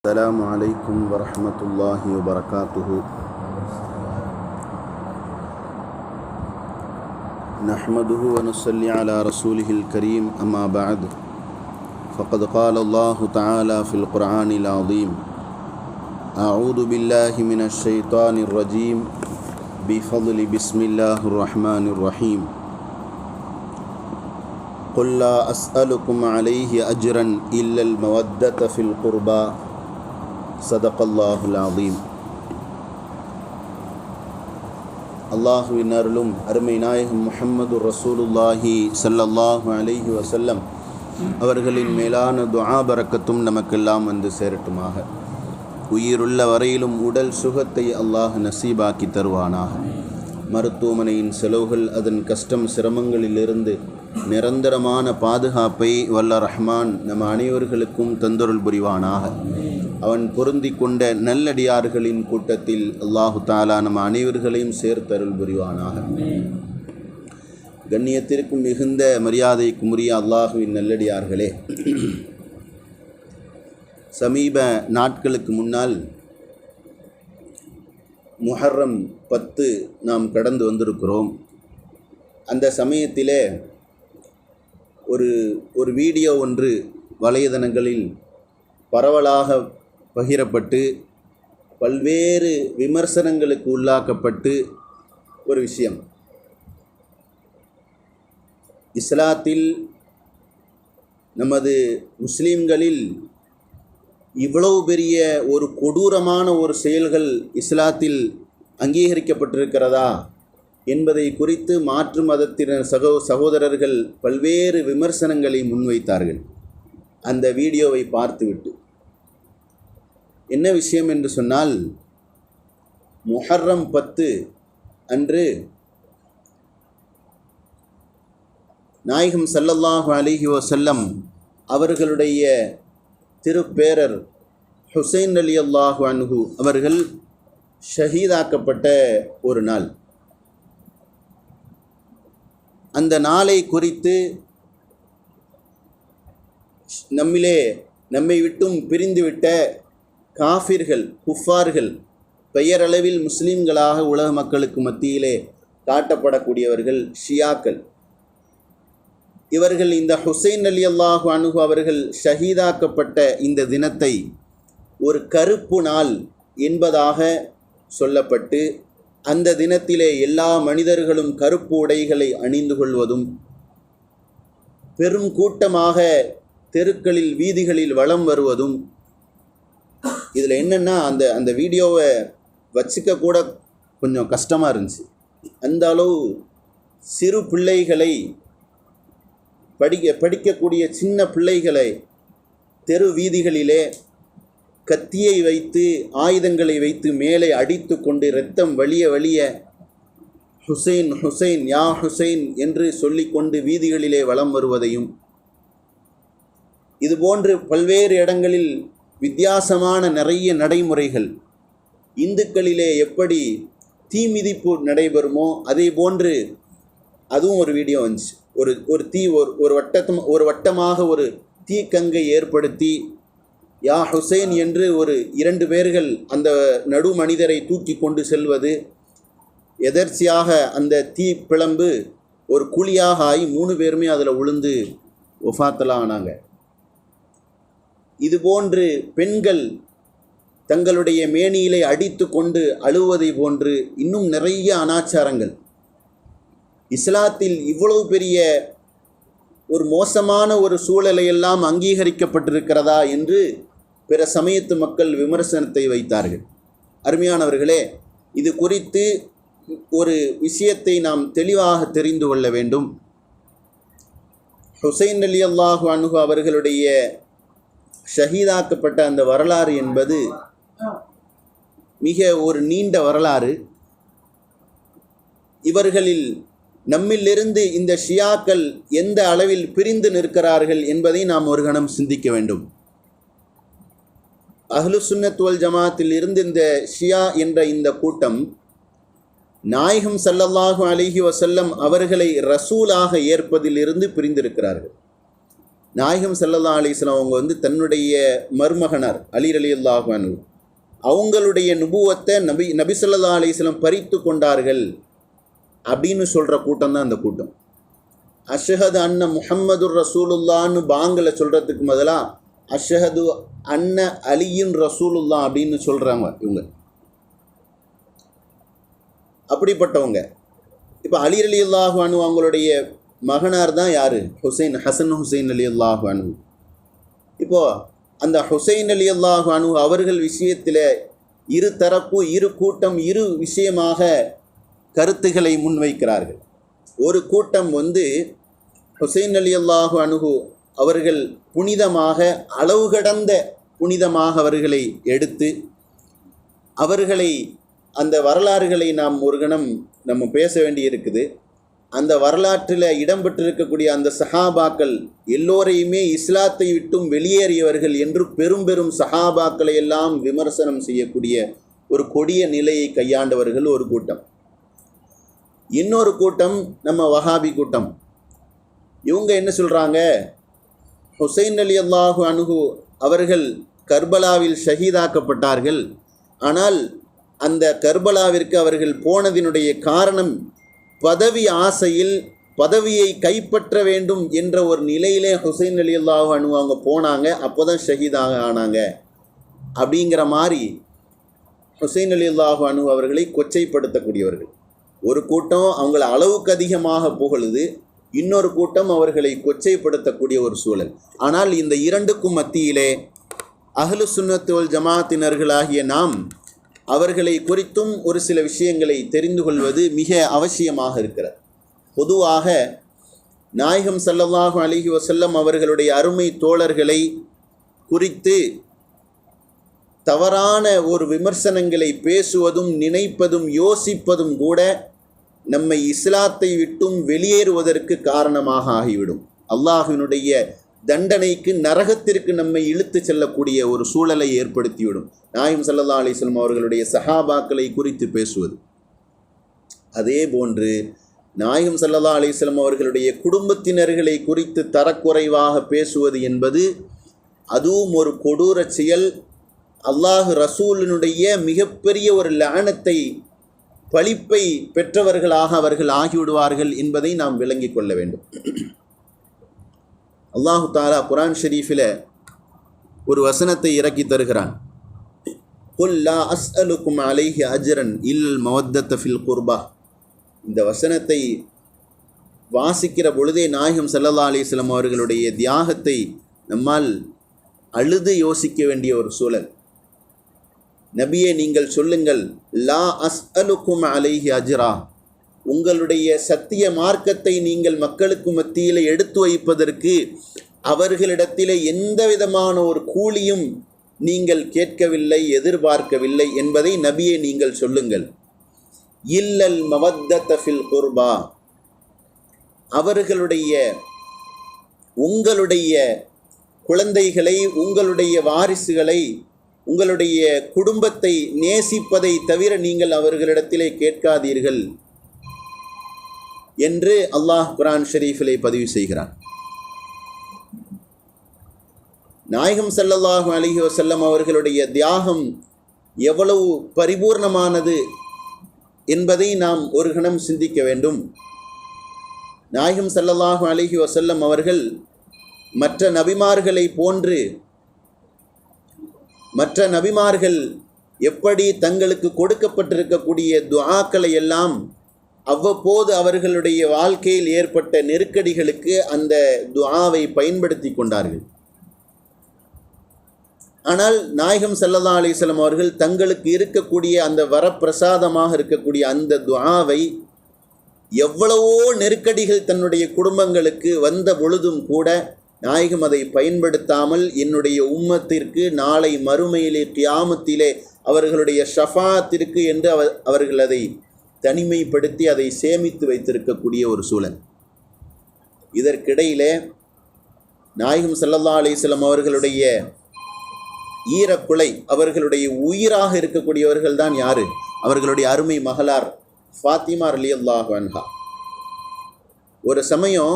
السلام عليكم ورحمة الله وبركاته. نحمده ونصلي على رسوله الكريم أما بعد. فقد قال الله تعالى في القرآن العظيم أعوذ بالله من الشيطان الرجيم. بفضل بسم الله الرحمن الرحيم. قل لا أسألكم عليه أجرا إلا المودة في القربى. சதகல்லாஹுல் ஆலீம் அல்லாஹுவின் அருளும் அருமை நாயகம் முஹம்மது ரசூலுல்லாஹி சல்லல்லாஹு அலைஹி வசல்லம் அவர்களின் மேலான துஆ பறக்கத்தும் நமக்கெல்லாம் வந்து சேரட்டுமாக உயிருள்ள வரையிலும் உடல் சுகத்தை அல்லாஹ் நசீபாக்கி தருவானாக மருத்துவமனையின் செலவுகள் அதன் கஷ்டம் சிரமங்களிலிருந்து நிரந்தரமான பாதுகாப்பை வல்ல ரஹ்மான் நம் அனைவர்களுக்கும் தந்தொருள் புரிவானாக அவன் பொருந்தி கொண்ட நல்லடியார்களின் கூட்டத்தில் அல்லாஹு தாலா நம் அனைவர்களையும் சேர்த்தருள் புரிவானாக. கண்ணியத்திற்கும் மிகுந்த மரியாதைக்கும் உரிய அல்லாஹுவின் நல்லடியார்களே. சமீப நாட்களுக்கு முன்னால் முஹர்ரம் பத்து நாம் கடந்து வந்திருக்கிறோம். அந்த சமயத்திலே ஒரு ஒரு வீடியோ ஒன்று வலைதளங்களில் பரவலாக பகிரப்பட்டு பல்வேறு விமர்சனங்களுக்கு உள்ளாக்கப்பட்டு ஒரு விஷயம். இஸ்லாத்தில் நமது முஸ்லீம்களில் இவ்வளவு பெரிய ஒரு கொடூரமான ஒரு செயல்கள் இஸ்லாத்தில் அங்கீகரிக்கப்பட்டிருக்கிறதா என்பதை குறித்து மாற்று மதத்தினர் சகோ சகோதரர்கள் பல்வேறு விமர்சனங்களை முன்வைத்தார்கள். அந்த வீடியோவை பார்த்துவிட்டு என்ன விஷயம் என்று சொன்னால் முஹர்ரம் பத்து அன்று நாயகம் சல்லல்லாஹு அலிஹி வசல்லம் அவர்களுடைய திருப்பேரர் ஹுசைன் அலி அல்லாஹு அன்ஹு அவர்கள் ஷஹீதாக்கப்பட்ட ஒரு நாள். அந்த நாளை குறித்து நம்மிலே நம்மை விட்டும் பிரிந்துவிட்ட காஃபிர்கள் குஃபார்கள் பெயரளவில் முஸ்லீம்களாக உலக மக்களுக்கு மத்தியிலே காட்டப்படக்கூடியவர்கள் ஷியாக்கள். இவர்கள் இந்த ஹுசைன் அலி அல்லாஹு அணுகு அவர்கள் ஷஹீதாக்கப்பட்ட இந்த தினத்தை ஒரு கருப்பு நாள் என்பதாக சொல்லப்பட்டு அந்த தினத்திலே எல்லா மனிதர்களும் கருப்பு உடைகளை அணிந்து கொள்வதும் பெரும் கூட்டமாக தெருக்களில் வீதிகளில் வளம் வருவதும் இதில் என்னென்னா அந்த அந்த வீடியோவை வச்சுக்க கூட கொஞ்சம் கஷ்டமாக இருந்துச்சு. அந்த அளவு சிறு பிள்ளைகளை படிக்க படிக்கக்கூடிய சின்ன பிள்ளைகளை தெரு வீதிகளிலே கத்தியை வைத்து ஆயுதங்களை வைத்து மேலே அடித்து கொண்டு இரத்தம் வலிய வலிய ஹுசைன் ஹுசைன் யா ஹுசைன் என்று சொல்லிக்கொண்டு வீதிகளிலே வலம் வருவதையும் இதுபோன்று பல்வேறு இடங்களில் வித்தியாசமான நிறைய நடைமுறைகள். இந்துக்களிலே எப்படி தீ மிதிப்பு நடைபெறுமோ அதே போன்று அதுவும் ஒரு வீடியோ வந்துச்சு. ஒரு ஒரு தீ ஒரு ஒரு வட்டத்தம் ஒரு வட்டமாக ஒரு தீக்கங்கை ஏற்படுத்தி யா ஹுசைன் என்று ஒரு இரண்டு பேர்கள் அந்த நடு மனிதரை தூக்கி கொண்டு செல்வது எதர்ச்சியாக அந்த தீ பிளம்பு ஒரு குழியாக ஆகி மூணு பேருமே அதில் உளுந்து ஒஃபாத்தலாம் ஆனாங்க இதுபோன்று பெண்கள் தங்களுடைய மேனியிலே அடித்து கொண்டு அழுவதை போன்று இன்னும் நிறைய அனாச்சாரங்கள். இஸ்லாத்தில் இவ்வளவு பெரிய ஒரு மோசமான ஒரு சூழலையெல்லாம் அங்கீகரிக்கப்பட்டிருக்கிறதா என்று பிற சமயத்து மக்கள் விமர்சனத்தை வைத்தார்கள். அருமையானவர்களே இது குறித்து ஒரு விஷயத்தை நாம் தெளிவாக தெரிந்து கொள்ள வேண்டும். ஹுசைன் அலி அல்லாஹு அனுகு அவர்களுடைய ஷஹீதாக்கப்பட்ட அந்த வரலாறு என்பது மிக ஒரு நீண்ட வரலாறு. இவர்களில் நம்மிலிருந்து இந்த ஷியாக்கள் எந்த அளவில் பிரிந்து நிற்கிறார்கள் என்பதை நாம் ஒரு கணம் சிந்திக்க வேண்டும். அஹ்லு சுன்னத்வல் ஜமாத்தில் இருந்து இந்த ஷியா என்ற இந்த கூட்டம் நாயகம் சல்லல்லாஹு அலிஹி வசல்லம் அவர்களை ரசூலாக ஏற்பதிலிருந்து பிரிந்திருக்கிறார்கள். நாயகம் செல்லல்லா அலிஸ்லாம் அவங்க வந்து தன்னுடைய மருமகனார் அலி ரலியல்லாஹு அவங்களுடைய நுபுவத்தை நபி நபி சொல்லல்லா அலிஸ்லாம் பறித்து கொண்டார்கள் அப்படின்னு சொல்கிற கூட்டம் தான் அந்த கூட்டம். அஷஹது அன்ன முஹம்மதுர் ரசூலுல்லான்னு பாங்கில் சொல்கிறதுக்கு பதிலாக அஷஹது அன்ன அலியின் ரசூலுல்லா அப்படின்னு சொல்கிறாங்க இவங்க. அப்படிப்பட்டவங்க. இப்போ அலி அலி அல்லாஹானு அவங்களுடைய மகனார் தான் யார்? ஹுசைன் ஹசன் ஹுசைன் அலி அல்லாஹு அனு இப்போது அந்த ஹுசைன் அலி அல்லாஹ் அனு அவர்கள் விஷயத்தில் இரு தரப்பு இரு கூட்டம் இரு விஷயமாக கருத்துக்களை முன்வைக்கிறார்கள். ஒரு கூட்டம் வந்து ஹுசைன் அலி அல்லாஹு அணுகு அவர்கள் புனிதமாக அளவு கடந்த புனிதமாக அவர்களை எடுத்து அவர்களை அந்த வரலாறுகளை நாம் ஒரு கணம் நம்ம பேச வேண்டி இருக்குது அந்த வரலாற்றில் இடம்பெற்றிருக்கக்கூடிய அந்த சஹாபாக்கள் எல்லோரையுமே இஸ்லாத்தை விட்டும் வெளியேறியவர்கள் என்று பெரும் பெரும் சஹாபாக்களை எல்லாம் விமர்சனம் செய்யக்கூடிய ஒரு கொடிய நிலையை கையாண்டவர்கள் ஒரு கூட்டம். இன்னொரு கூட்டம் நம்ம வஹாபி கூட்டம். இவங்க என்ன சொல்கிறாங்க ஹுசைன் அலி அல்லாஹு அணுகு அவர்கள் கர்பலாவில் ஷஹீதாக்கப்பட்டார்கள். ஆனால் அந்த கர்பலாவிற்கு அவர்கள் போனதினுடைய காரணம் பதவி ஆசையில் பதவியை கைப்பற்ற வேண்டும் என்ற ஒரு நிலையிலே ஹுசைன் அலி அல்லாஹ் அனு அவங்க போனாங்க. அப்போ தான் ஷஹீதாக ஆனாங்க. அப்படிங்கிற மாதிரி ஹுசைன் அலி அல்லாஹு அனு அவர்களை கொச்சைப்படுத்தக்கூடியவர்கள். ஒரு கூட்டம் அவங்கள அளவுக்கு அதிகமாக புகழுது இன்னொரு கூட்டம் அவர்களை கொச்சைப்படுத்தக்கூடிய ஒரு சூழல். ஆனால் இந்த இரண்டுக்கும் மத்தியிலே அகலு சுன்னத்துவல் ஜமாத்தினர்களாகிய நாம் அவர்களை குறித்தும் ஒரு சில விஷயங்களை தெரிந்து கொள்வது மிக அவசியமாக இருக்கிறது. பொதுவாக நாயகம் ஸல்லல்லாஹு அலைஹி வஸல்லம் அவர்களுடைய அருமை தோழர்களை குறித்து தவறான ஒரு விமர்சனங்களை பேசுவதும் நினைப்பதும் யோசிப்பதும் கூட நம்மை இஸ்லாத்தை விட்டும் வெளியேறுவதற்கு காரணமாக ஆகிவிடும். அல்லாஹினுடைய தண்டனைக்கு நரகத்திற்கு நம்மை இழுத்து செல்லக்கூடிய ஒரு சூழலை ஏற்படுத்திவிடும். நாயம் சல்லா அலிஸ்லம் அவர்களுடைய சஹாபாக்களை குறித்து பேசுவது. அதே போன்று நாயகம் சல்லதா அலிஸ்லம் அவர்களுடைய குடும்பத்தினர்களை குறித்து தரக்குறைவாக பேசுவது என்பது அதுவும் ஒரு கொடூர செயல். அல்லாஹ் ரசூலினுடைய மிகப்பெரிய ஒரு லானத்தை பழிப்பை பெற்றவர்களாக அவர்கள் ஆகிவிடுவார்கள் என்பதை நாம் விளங்கிக் கொள்ள வேண்டும். அல்லாஹு தாலா குரான் ஷெரீஃபில் ஒரு வசனத்தை இறக்கி தருகிறான். குல் லா அஸ்அலுக்கும் அலைஹி அஜரன் இல் மவத்தத்த ஃபில் குர்பா. இந்த வசனத்தை வாசிக்கிற பொழுதே நாயகம் சல்லல்லா அலிஸ்லாம் அவர்களுடைய தியாகத்தை நம்மால் அழுது யோசிக்க வேண்டிய ஒரு சூழல். நபியே நீங்கள் சொல்லுங்கள் லா அஸ் அலுக்கும் அலைஹி அஜ்ரா. உங்களுடைய சத்திய மார்க்கத்தை நீங்கள் மக்களுக்கு மத்தியில் எடுத்து வைப்பதற்கு அவர்களிடத்திலே எந்த விதமான ஒரு கூலியும் நீங்கள் கேட்கவில்லை எதிர்பார்க்கவில்லை என்பதை நபியை நீங்கள் சொல்லுங்கள். இல்லல் மவத்தத்த குர்பா. அவர்களுடைய உங்களுடைய குழந்தைகளை உங்களுடைய வாரிசுகளை உங்களுடைய குடும்பத்தை நேசிப்பதை தவிர நீங்கள் அவர்களிடத்திலே கேட்காதீர்கள். என்று அல்லாஹ் குரான் ஷெரீஃபிலே பதிவு செய்கிறான். நாயகம் சல்லல்லாஹு அலைஹி வசல்லம் அவர்களுடைய தியாகம் எவ்வளவு பரிபூர்ணமானது என்பதை நாம் ஒரு கணம் சிந்திக்க வேண்டும். நாயகம் சல்லல்லாஹு அலைஹி வசல்லம் அவர்கள் மற்ற நபிமார்களை போன்று மற்ற நபிமார்கள் எப்படி தங்களுக்கு கொடுக்கப்பட்டிருக்கக்கூடிய துஆக்களை எல்லாம் அவ்வப்போது அவர்களுடைய வாழ்க்கையில் ஏற்பட்ட நெருக்கடிகளுக்கு அந்த துவாவை பயன்படுத்தி கொண்டார்கள். ஆனால் நாயகம் சல்லதா அலிஸ்லாம் அவர்கள் தங்களுக்கு இருக்கக்கூடிய அந்த வரப்பிரசாதமாக இருக்கக்கூடிய அந்த துவாவை எவ்வளவோ நெருக்கடிகள் தன்னுடைய குடும்பங்களுக்கு வந்த பொழுதும் கூட நாயகம் அதை பயன்படுத்தாமல் என்னுடைய உம்மத்திற்கு நாளை மறுமையிலே கியாமத்திலே அவர்களுடைய ஷஃபாத்திற்கு என்று அவர்கள் அதை தனிமைப்படுத்தி அதை சேமித்து வைத்திருக்கக்கூடிய ஒரு சூழல். இதற்கிடையிலே நாயகம் சல்லல்லா அலிஸ்லம் அவர்களுடைய ஈரக்குலை அவர்களுடைய உயிராக இருக்கக்கூடியவர்கள் தான் யார்? அவர்களுடைய அருமை மகளார் ஃபாத்திமா அலி அல்லாஹன்ஹா ஒரு சமயம்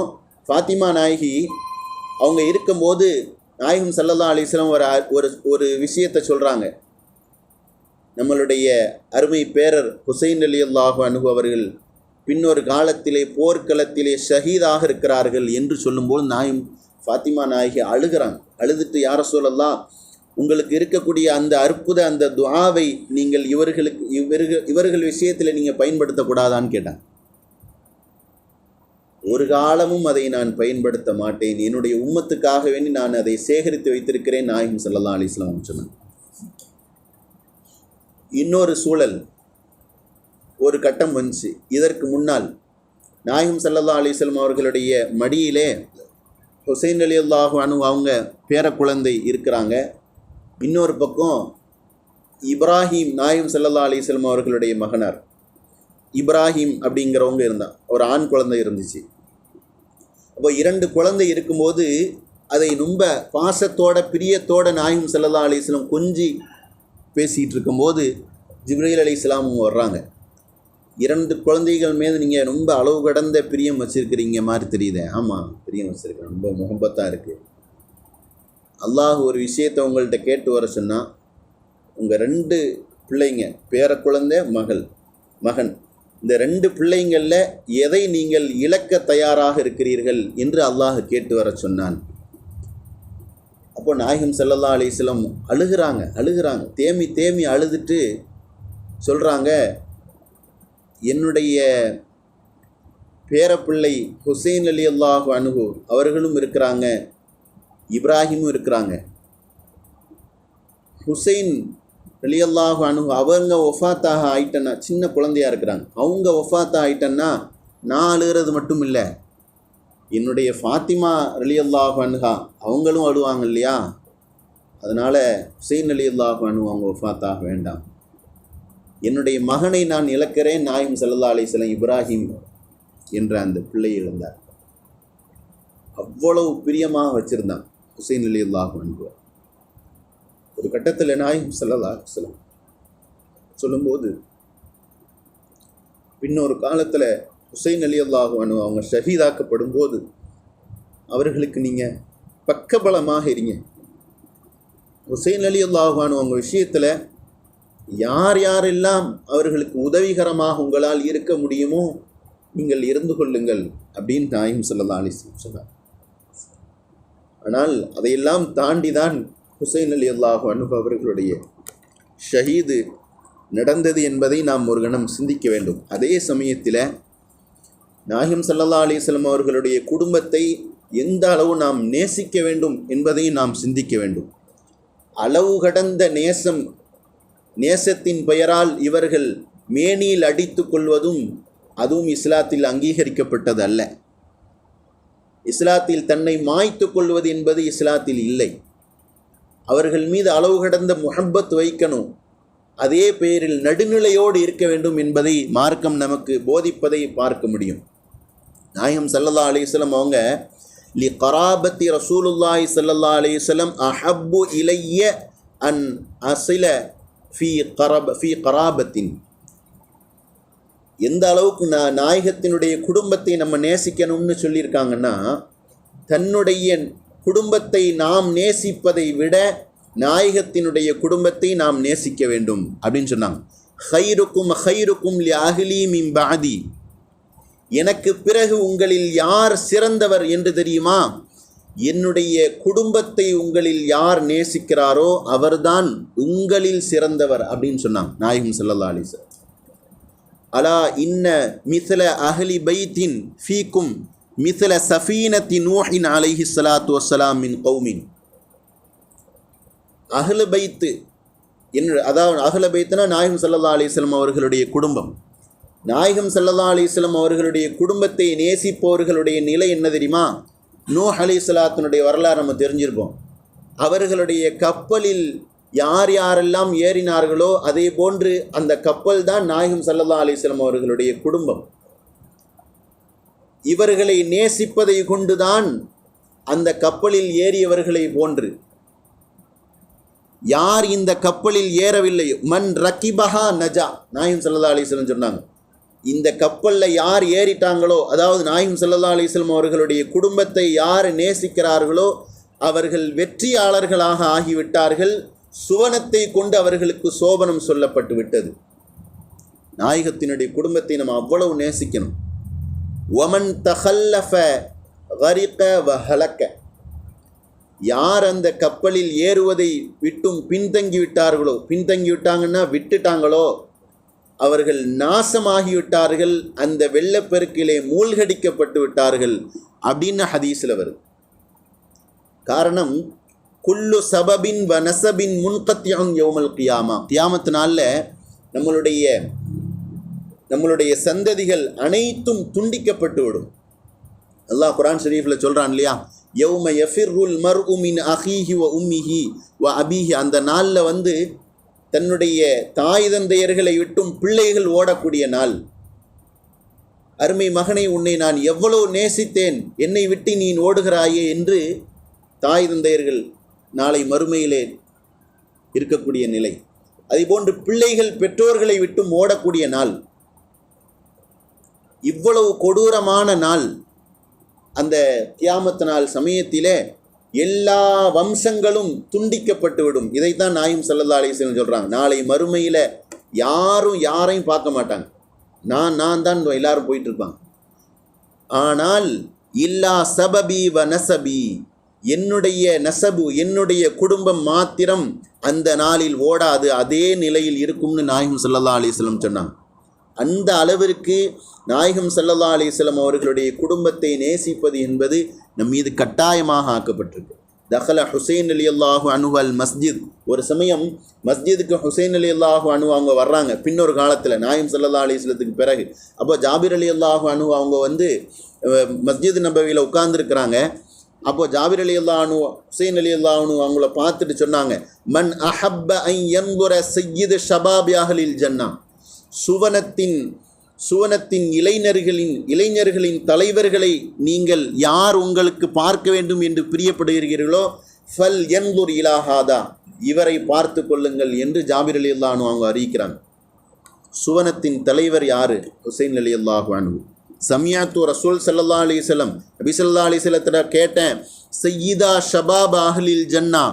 ஃபாத்திமா நாயகி அவங்க இருக்கும்போது நாயகம் சல்லல்லா அலிஸ்லாம் ஒரு ஒரு ஒரு விஷயத்தை சொல்கிறாங்க நம்மளுடைய அருமை பேரர் ஹுசைன் அலி அல்லாஹு அனுகு அவர்கள் பின்னொரு காலத்திலே போர்க்களத்திலே ஷஹீதாக இருக்கிறார்கள் என்று சொல்லும்போது நாயும் ஃபாத்திமா நாயகி அழுகிறாங்க அழுதுட்டு யார சொல்லலாம் உங்களுக்கு இருக்கக்கூடிய அந்த அற்புத அந்த துவாவை நீங்கள் இவர்களுக்கு இவர்கள் இவர்கள் விஷயத்தில் நீங்கள் பயன்படுத்தக்கூடாதான்னு கேட்டாங்க ஒரு காலமும் அதை நான் பயன்படுத்த மாட்டேன். என்னுடைய உம்மத்துக்காக வேண்டி நான் அதை சேகரித்து வைத்திருக்கிறேன் நாயகம் ஸல்லல்லாஹு அலிஸ்லாம் வஸல்லம் சொன்னாங்க இன்னொரு சூழல் ஒரு கட்டம் வந்துச்சு. இதற்கு முன்னால் நாயும் சல்லல்லா அலைஹி அவர்களுடைய மடியிலே ஹுசைன் அலி அல்லாஹு அனு அவங்க பேர குழந்தை இருக்கிறாங்க. இன்னொரு பக்கம் இப்ராஹிம் நாயும் சல்லல்லா அலைஹி அவர்களுடைய மகனார். இப்ராஹிம் அப்படிங்கிறவங்க இருந்தான் ஒரு ஆண் குழந்தை இருந்துச்சு. அப்போ இரண்டு குழந்தை இருக்கும்போது அதை ரொம்ப பாசத்தோட பிரியத்தோட நாயும் சல்லல்லா அலிஸ்லம் கொஞ்சி பேசிகிட்டு இருக்கும்போது ஜிப்ரீல் அலி இஸ்லாமும் வர்றாங்க. இரண்டு குழந்தைகள் மீது நீங்கள் ரொம்ப அளவு கடந்த பிரியம் வச்சுருக்கிறீங்க மாதிரி தெரியுதே. ஆமாம் பிரியம் வச்சுருக்கேன் ரொம்ப முகம்பத்தாக இருக்குது அல்லாஹ் ஒரு விஷயத்தை உங்கள்கிட்ட கேட்டு வர சொன்னால் உங்கள் ரெண்டு பிள்ளைங்க பேர குழந்தை மகள் மகன் இந்த ரெண்டு பிள்ளைங்களில் எதை நீங்கள் இழக்க தயாராக இருக்கிறீர்கள் என்று அல்லாஹ் கேட்டு வர சொன்னான். அப்போ நாயகம் செல்லல்லா அலைஹி அழுகிறாங்க அழுகிறாங்க. தேமி தேமி அழுதுட்டு சொல்கிறாங்க என்னுடைய பேரப்பிள்ளை ஹுசைன் அலி அல்லாஹு அனுகு அவர்களும் இருக்கிறாங்க இப்ராஹிமும் இருக்கிறாங்க. ஹுசைன் அலி அல்லாஹு அனுகு அவங்க ஒஃபாத்தாக ஆயிட்டன்னா சின்ன குழந்தையா இருக்கிறாங்க. அவங்க ஒஃபாத்தாக ஆயிட்டன்னா நான் அழுகிறது மட்டும் இல்லை. என்னுடைய ஃபாத்திமா அலி அல்லாஹு அவங்களும் அழுவாங்க இல்லையா? அதனால் ஹுசைன் அலி அல்லாஹு அவங்க ஃபாத்தாக வேண்டாம். என்னுடைய மகனை நான் இழக்கிறேன் நாயும் சல்லா அலிஸ்லாம் இப்ராஹிம் என்ற அந்த பிள்ளை இருந்தார் அவ்வளவு பிரியமாக வச்சுருந்தான் ஹுசைன் அலி அல்லாஹு ஒரு கட்டத்தில் நாயும் சல்லல்லா அலிஸ்லாம் சொல்லும்போது பின்னொரு காலத்தில் ஹுசைன் அலி அல்லாஹு அனு அவங்க ஷஹீதாக்கப்படும் போது அவர்களுக்கு நீங்கள் பக்கபலமாக இருங்க. ஹுசைன் அலி அல்லாஹு அனு அவங்க விஷயத்தில் யார் யாரெல்லாம் அவர்களுக்கு உதவிகரமாக உங்களால் இருக்க முடியுமோ நீங்கள் இருந்து கொள்ளுங்கள் அப்படின்னு தாயும் சொல்லலாம் அலி சொன்னார். ஆனால் அதையெல்லாம் தாண்டி தான் ஹுசைன் அலி அல்லாஹு அனுபவ அவர்களுடைய ஷஹீது நடந்தது என்பதை நாம் ஒரு கணம் சிந்திக்க வேண்டும். அதே சமயத்தில் நாயகம் சல்லா அலிஸ்லம் அவர்களுடைய குடும்பத்தை எந்த அளவு நாம் நேசிக்க வேண்டும் என்பதையும் நாம் சிந்திக்க வேண்டும். அளவு கடந்த நேசம் நேசத்தின் பெயரால் இவர்கள் மேனியில் அடித்து கொள்வதும் அதுவும் இஸ்லாத்தில் அங்கீகரிக்கப்பட்டது அல்ல. இஸ்லாத்தில் தன்னை மாய்த்து கொள்வது என்பது இஸ்லாத்தில் இல்லை. அவர்கள் மீது அளவு கடந்த முஹப்பத் வைக்கணும். அதே பெயரில் நடுநிலையோடு இருக்க வேண்டும் என்பதை மார்க்கம் நமக்கு போதிப்பதை பார்க்க முடியும். நாயகம் சல்லல்லா அலிஸ்லம் அவங்க லி கராபத்தி ரசூலுல்லாய் சல்லல்லா அலிஸ்லம் அஹப்பு இலைய அன் அசில ஃபி கராப ஃபி கராபத்தின். எந்த அளவுக்கு நான் நாயகத்தினுடைய குடும்பத்தை நம்ம நேசிக்கணும்னு சொல்லியிருக்காங்கன்னா தன்னுடைய குடும்பத்தை நாம் நேசிப்பதை விட நாயகத்தினுடைய குடும்பத்தை நாம் நேசிக்க வேண்டும் அப்படின்னு சொன்னாங்க. ஹைருக்கும் ஹைருக்கும் லி அஹ்லி மின் பாதி எனக்கு பிறகு உங்களில் யார் சிறந்தவர் என்று தெரியுமா? என்னுடைய குடும்பத்தை உங்களில் யார் நேசிக்கிறாரோ அவர்தான் உங்களில் சிறந்தவர் அப்படின்னு சொன்னாங்க நாயகம் ஸல்லல்லாஹு அலைஹி அலா இன்ன மிசல அஹலி பைத்தின் ஃபீக்கும் மிசல சஃபீனத்தி நூஹின் அலைஹி சலாத்து வஸ்ஸலாம் மின் கௌமின். அகல பைத்து என்ன அதாவது அகல பைத்துனா நாயகம் ஸல்லல்லாஹு அலைஹி அவர்களுடைய குடும்பம். நாயகம் சல்லதா அலிஸ்லாம் அவர்களுடைய குடும்பத்தை நேசிப்பவர்களுடைய நிலை என்ன தெரியுமா? நூ அலி சலாத்தினுடைய வரலாறு நம்ம தெரிஞ்சிருப்போம். அவர்களுடைய கப்பலில் யார் யாரெல்லாம் ஏறினார்களோ அதே போன்று அந்த கப்பல் தான் நாயகம் சல்லல்லா அலிஸ்லாம் அவர்களுடைய குடும்பம். இவர்களை நேசிப்பதை கொண்டுதான் அந்த கப்பலில் ஏறியவர்களை போன்று. யார் இந்த கப்பலில் ஏறவில்லை? மன் ரக்கிபஹா நஜா நாயம் சல்லா அலிஸ்லம் சொன்னாங்க. இந்த கப்பலில் யார் ஏறிட்டாங்களோ அதாவது நாயும் சல்லா அலிஸ்லம் அவர்களுடைய குடும்பத்தை யார் நேசிக்கிறார்களோ அவர்கள் வெற்றியாளர்களாக ஆகிவிட்டார்கள். சுவனத்தை கொண்டு அவர்களுக்கு சோபனம் சொல்லப்பட்டு விட்டது. நாயகத்தினுடைய குடும்பத்தை நம்ம அவ்வளவு நேசிக்கணும். ஒமன் தஹல்லஃப வரிக்க வஹலக்க யார் அந்த கப்பலில் ஏறுவதை விட்டும் பின்தங்கி விட்டார்களோ பின்தங்கி விட்டாங்கன்னா விட்டுட்டாங்களோ அவர்கள் நாசமாகிவிட்டார்கள் அந்த வெள்ளப்பெருக்கிலே மூழ்கடிக்கப்பட்டு விட்டார்கள் அப்படின்னு ஹதீஸில் வருது. காரணம் குல்லு சபபின் வ நசபின் முன்கத்தியம் யோமல் கியாமா. கியாமத்தினால நாளில் நம்மளுடைய நம்மளுடைய சந்ததிகள் அனைத்தும் துண்டிக்கப்பட்டு விடும். அல்லாஹ் குரான் ஷரீஃபில் சொல்கிறான் இல்லையா? யௌம உல் மர் உமின் அஹீஹி வ உம்மிஹி வ அபீஹி. அந்த நாளில் வந்து தன்னுடைய தாய் தந்தையர்களை விட்டும் பிள்ளைகள் ஓடக்கூடிய நாள். அருமை மகனை உன்னை நான் எவ்வளவு நேசித்தேன் என்னை விட்டு நீ ஓடுகிறாயே என்று தாய் தந்தையர்கள் நாளை மறுமையிலே இருக்கக்கூடிய நிலை. அதுபோன்று பிள்ளைகள் பெற்றோர்களை விட்டும் ஓடக்கூடிய நாள். இவ்வளவு கொடூரமான நாள். அந்த கியாமத்து நாள் சமயத்திலே எல்லா வம்சங்களும் துண்டிக்கப்பட்டுவிடும். இதைத்தான் நாயும் சல்லல்லா அலிஸ்லம் சொல்கிறாங்க நாளை மறுமையில் யாரும் யாரையும் பார்க்க மாட்டாங்க. நான் நான் தான் எல்லாரும் போயிட்டுருப்பாங்க ஆனால் இல்லா சபபி வ நசபி என்னுடைய நசபு என்னுடைய குடும்பம் மாத்திரம் அந்த நாளில் ஓடாது. அதே நிலையில் இருக்கும்னு நாயகம் சல்லல்லா அலிஸ்லம் சொன்னாங்க. அந்த அளவிற்கு நாயகம் சல்லல்லா அலிஸ்லம் அவர்களுடைய குடும்பத்தை நேசிப்பது என்பது நம் மீது கட்டாயமாக ஆக்கப்பட்டிருக்கு. தஹல ஹுசைன் அலி அல்லாஹு அனு அல் மஸ்ஜித். ஒரு சமயம் மஸ்ஜிதுக்கு ஹுசைன் அலி அல்லாஹு அனு அவங்க வர்றாங்க. பின்னொரு காலத்தில் நாயம் சல்லா அலிஸ்லத்துக்கு பிறகு. அப்போ ஜாபிர் அலி அல்லாஹு அனு அவங்க வந்து மஸ்ஜித் நபவியில் உட்கார்ந்துருக்கிறாங்க. அப்போ ஜாபிர் அலி அல்லா அனு ஹுசைன் அலி அல்லா அனு அவங்கள பார்த்துட்டு சொன்னாங்க மன் அஹப்ப ஐ என்குற செய்யுது ஷபாபியாகலில் ஜன்னா. சுவனத்தின் சுவனத்தின் இளைஞர்களின் இளைஞர்களின் தலைவர்களை நீங்கள் யார் உங்களுக்கு பார்க்க வேண்டும் என்று பிரியப்படுகிறீர்களோ ஃபல் என்லூர் இலாகாதா இவரை பார்த்து கொள்ளுங்கள் என்று ஜாபிர் அலி அல்லானு அவங்க அறிவிக்கிறாங்க. சுவனத்தின் தலைவர் யாரு? ஹுசைன் அலி அல்லாஹு அனு சமியாத்து ரசூல் சல்லா அலிசல்லம் அபிசல்லா அலிசல்லத்திட கேட்டேன் சையீதா ஷபாப் அஹ்லில் ஜன்னா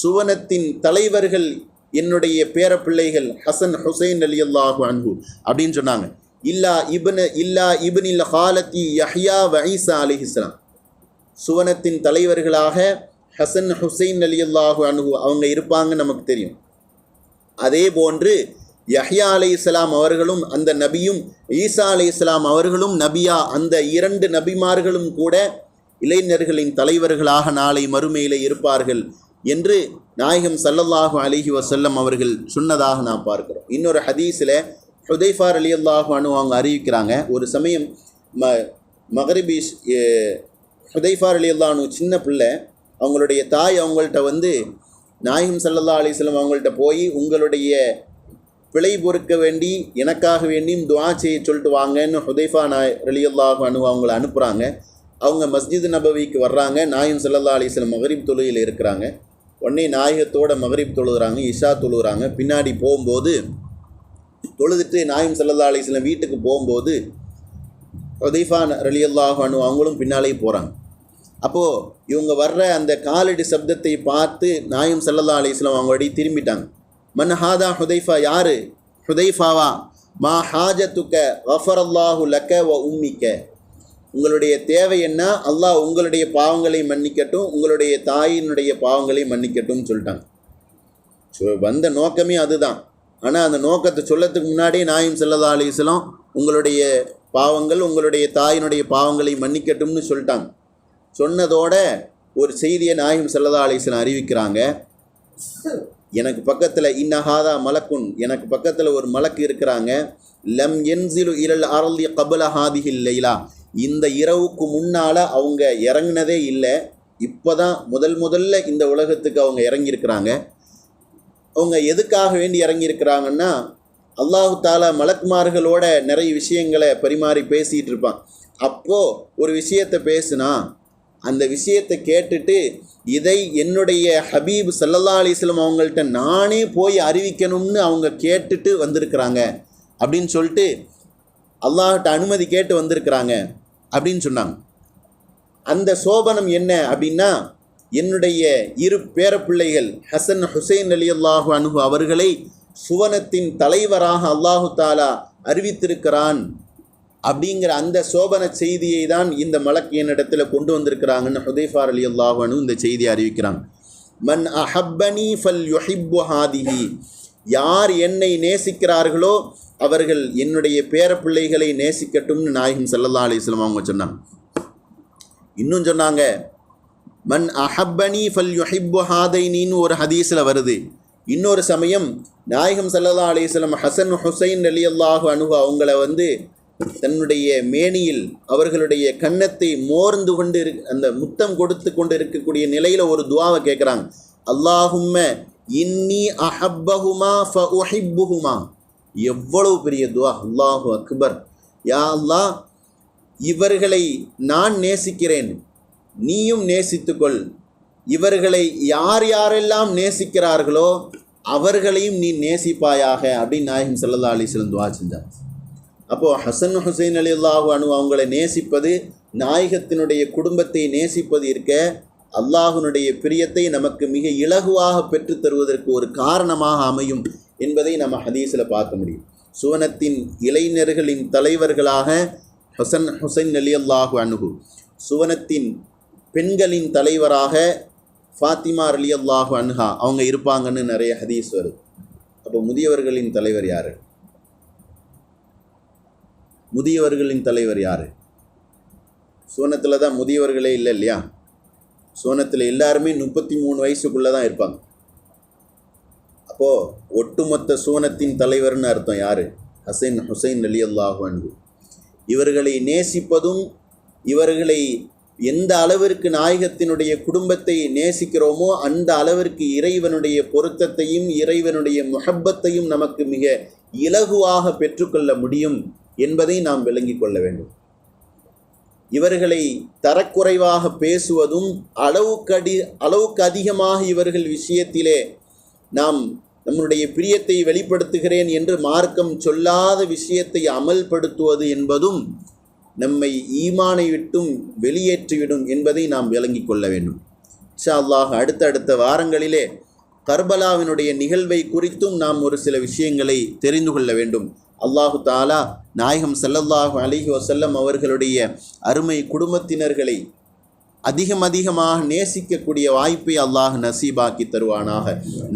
சுவனத்தின் தலைவர்கள் என்னுடைய பேரப்பிள்ளைகள் ஹசன் ஹுசைன் அலி அல்லாஹு அன்பு அப்படின்னு சொன்னாங்க. இல்லா இப்னு இல்லா இப்னில் ஹாலத்தி யஹ்யா வ ஈசா அலிஹிஸ்லாம் சுவனத்தின் தலைவர்களாக ஹசன் ஹுசைன் அலி அல்லாஹு அவங்க இருப்பாங்க நமக்கு தெரியும். அதே போன்று யஹ்யா அலி இஸ்லாம் அவர்களும் அந்த நபியும் ஈசா அலி இஸ்லாம் அவர்களும் நபியா அந்த இரண்டு நபிமார்களும் கூட இளைஞர்களின் தலைவர்களாக நாளை மறுமையில் இருப்பார்கள் என்று நாயகம் சல்லல்லாஹு அலிஹி வசல்லம் அவர்கள் சொன்னதாக நாம் பார்க்கிறோம். இன்னொரு ஹதீஸில் ஹுதைஃபார் அலி அல்லாஹானு அவங்க அறிவிக்கிறாங்க. ஒரு சமயம் ம மகரிபீஷ் ஹுதைஃபார் அலி அல்லாஹ் சின்ன பிள்ளை அவங்களுடைய தாய் அவங்கள்ட்ட வந்து நாயகம் சல்லல்லா அலிஸ்லம் அவங்கள்ட்ட போய் உங்களுடைய பிழை பொறுக்க வேண்டி எனக்காக வேண்டியும் துவா செய்ய சொல்லிட்டு வாங்கன்னு ஹுதைஃபா நாய் ரலியல்லாஹு அனு அவங்கள அனுப்புகிறாங்க அவங்க மஸ்ஜித் நபவிக்கு வர்றாங்க. நாயும் சல்லல்லா அலிஸ்லம் மகரீப் தொழுகையில் இருக்கிறாங்க. உடனே நாயகத்தோட மகரீப் தொழுகிறாங்க இஷா தொழுகிறாங்க. பின்னாடி போகும்போது தொழுதுட்டு நாயும் சல்லல்லா அலிஸ்லம் வீட்டுக்கு போகும்போது ஹுதைஃபா ரலி அல்லாஹானு அவங்களும் பின்னாலே போகிறாங்க அப்போது இவங்க வர்ற அந்த காலடி சப்தத்தை பார்த்து நாயும் சல்லல்லா அலிஸ்லாம் அவங்களுடைய திரும்பிட்டாங்க. மன் ஹாதா ஹுதைஃபா யாரு? ஹுதைஃபாவா? மா ஹாஜத்துக்க வஃபர் அல்லாஹு லக்க வ உம்மிக்க. உங்களுடைய தேவை என்ன? அல்லாஹ் உங்களுடைய பாவங்களை மன்னிக்கட்டும் உங்களுடைய தாயினுடைய பாவங்களை மன்னிக்கட்டும்னு சொல்லிட்டாங்க. ஸோ வந்த நோக்கமே அதுதான். ஆனால் அந்த நோக்கத்தை சொல்லத்துக்கு முன்னாடியே நாயும் செல்லதா அலிஸ்லாம் உங்களுடைய பாவங்கள் உங்களுடைய தாயினுடைய பாவங்களை மன்னிக்கட்டும்னு சொல்லிட்டாங்க. சொன்னதோட ஒரு செய்தியை நாயும் செல்லதா அலிஸ்லாம் அறிவிக்கிறாங்க. எனக்கு பக்கத்தில் இன்னஹாதா மலக்குன் எனக்கு பக்கத்தில் ஒரு மலக்கு இருக்கிறாங்க. லம் என்சிலு இரல் அருள் கபல ஹாதிஹில் லைலா இந்த இரவுக்கு முன்னால் அவங்க இறங்கினதே இல்லை. இப்போ தான் முதல் முதல்ல இந்த உலகத்துக்கு அவங்க இறங்கியிருக்கிறாங்க. அவங்க எதுக்காக வேண்டி இறங்கியிருக்கிறாங்கன்னா அல்லாஹு தாலா மலக்குமார்களோட நிறைய விஷயங்களை பரிமாறி பேசிகிட்டு இருப்பான். அப்போது ஒரு விஷயத்தை பேசுனா அந்த விஷயத்தை கேட்டுட்டு இதை என்னுடைய ஹபீப் சல்லல்லா அலிஸ்லம் அவங்கள்ட்ட நானே போய் அறிவிக்கணும்னு அவங்க கேட்டுட்டு வந்திருக்கிறாங்க அப்படின்னு சொல்லிட்டு அல்லாஹ்கிட்ட அனுமதி கேட்டு வந்திருக்கிறாங்க அப்படின்னு சொன்னாங்க. அந்த சோபனம் என்ன அப்படின்னா என்னுடைய இரு பேரப்பிள்ளைகள் ஹசன் ஹுசைன் அலி அல்லாஹு அனுகு அவர்களை சுவனத்தின் தலைவராக அல்லாஹு தாலா அறிவித்திருக்கிறான் அப்படிங்கிற அந்த சோபன செய்தியை தான் இந்த மலக்கு என்னிடத்தில் கொண்டு வந்திருக்கிறாங்கன்னு ஹுதைஃபார் அலி அல்லாஹு அனு இந்த செய்தியை அறிவிக்கிறாங்க. மன் அஹப்பனி ஃபல் யுஹிப்பு ஹாதிஹி. யார் என்னை நேசிக்கிறார்களோ அவர்கள் என்னுடைய பேரப்பிள்ளைகளை நேசிக்கட்டும்னு நாயகம் ஸல்லல்லாஹு அலைஹி அவங்க சொன்னாங்க. இன்னும் சொன்னாங்க மன் அஹப்பனி ஃபல் யுஹிப்பு ஹாதைனின்னு ஒரு ஹதீஸில் வருது. இன்னொரு சமயம் நாயகம் சல்லா அலிஸ்லம் ஹசன் ஹுசைன் அலி அல்லாஹு அணுகு அவங்கள வந்து தன்னுடைய மேனியில் அவர்களுடைய கன்னத்தை மோர்ந்து கொண்டு இரு அந்த முத்தம் கொடுத்து கொண்டு இருக்கக்கூடிய நிலையில் ஒரு துவாவை கேட்குறாங்க. அல்லாஹும்ம இன்னி அஹப்பஹுமா ஃப உஹிப்புஹுமா எவ்வளவு பெரிய துவா. அல்லாஹு அக்பர். யா அல்லாஹ் இவர்களை நான் நேசிக்கிறேன். நீயும் நேசித்துக்கொள். இவர்களை யார் யாரெல்லாம் நேசிக்கிறார்களோ அவர்களையும் நீ நேசிப்பாயாக அப்படின்னு நாயகம் ஸல்லல்லாஹு அலைஹி வஸல்லம் துவா செஞ்சார் அப்போது ஹசன் ஹுசைன் அலி அல்லாஹு அனு அவங்களை நேசிப்பது நாயகத்தினுடைய குடும்பத்தை நேசிப்பது இருக்க அல்லாஹுனுடைய பிரியத்தை நமக்கு மிக இலகுவாக பெற்றுத் தருவதற்கு ஒரு காரணமாக அமையும் என்பதை நம்ம ஹதீஸில் பார்க்க முடியும். சுவனத்தின் இளைஞர்களின் தலைவர்களாக ஹசன் ஹுசைன் அலி அல்லாஹு அனுகு சுவனத்தின் பெண்களின் தலைவராக ஃபாத்திமா அலி அல்லாஹு அன்ஹா. அவங்க இருப்பாங்கன்னு நிறைய ஹதீஸ் வருது. அப்போ முதியவர்களின் தலைவர் யார்? முதியவர்களின் தலைவர் யார்? சோனத்தில் தான் முதியவர்களே இல்லை இல்லையா? சோனத்தில் எல்லாருமே முப்பத்தி மூணு வயசுக்குள்ளே தான் இருப்பாங்க. அப்போது ஒட்டுமொத்த சோனத்தின் தலைவர்னு அர்த்தம் யார்? ஹசைன் ஹுசைன் அலி அல்லாஹு அன்பு இவர்களை நேசிப்பதும் இவர்களை எந்த அளவிற்கு நாயகத்தினுடைய குடும்பத்தை நேசிக்கிறோமோ அந்த அளவிற்கு இறைவனுடைய பொருத்தத்தையும் இறைவனுடைய முஹப்பத்தையும் நமக்கு மிக இலகுவாக பெற்றுக்கொள்ள முடியும் என்பதை நாம் விளங்கிக் கொள்ள வேண்டும். இவர்களை தரக்குறைவாக பேசுவதும் அளவுக்கடி அளவுக்கு அதிகமாக இவர்கள் விஷயத்திலே நாம் நம்முடைய பிரியத்தை வெளிப்படுத்துகிறேன் என்று மார்க்கம் சொல்லாத விஷயத்தை அமல்படுத்துவது என்பதும் நம்மை ஈமானை விட்டும் வெளியேற்றிவிடும் என்பதை நாம் விளங்கிக் கொள்ள வேண்டும். இன்ஷா அல்லாஹ் அடுத்தடுத்த வாரங்களிலே கர்பலாவினுடைய நிகழ்வை குறித்தும் நாம் ஒரு சில விஷயங்களை தெரிந்து கொள்ள வேண்டும். அல்லாஹு தாலா நாயகம் சல்லல்லாஹு அலிஹி வசல்லம் அவர்களுடைய அருமை குடும்பத்தினர்களை அதிகம் அதிகமாக நேசிக்கக்கூடிய வாய்ப்பை அல்லாஹ் நசீபாக்கி தருவானாக.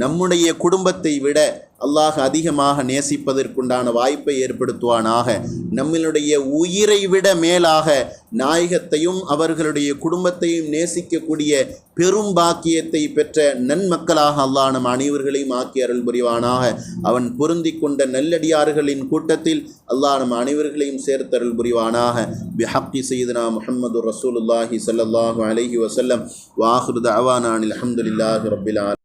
நம்முடைய குடும்பத்தை விட அல்லாஹ் அதிகமாக நேசிப்பதற்குண்டான வாய்ப்பை ஏற்படுத்துவானாக. நம்மளுடைய உயிரை விட மேலாக நாயகத்தையும் அவர்களுடைய குடும்பத்தையும் நேசிக்கக்கூடிய பெரும் பாக்கியத்தை பெற்ற நன்மக்களாக அல்லாஹ் நம் அனைவர்களையும் ஆக்கி அருள் புரிவானாக. அவன் பொருந்தி கொண்ட நல்லடியார்களின் கூட்டத்தில் அல்லாஹ் நம் அனைவர்களையும் சேர்த்தருள் புரிவானாக. பிஹக்கி செய்தனா முஹம்மது ரசூலுல்லாஹி சல்லாஹூ அலஹி வசல்லம் வாஹிரு தஅவானா அனில் அல்ஹம்துலில்லாஹி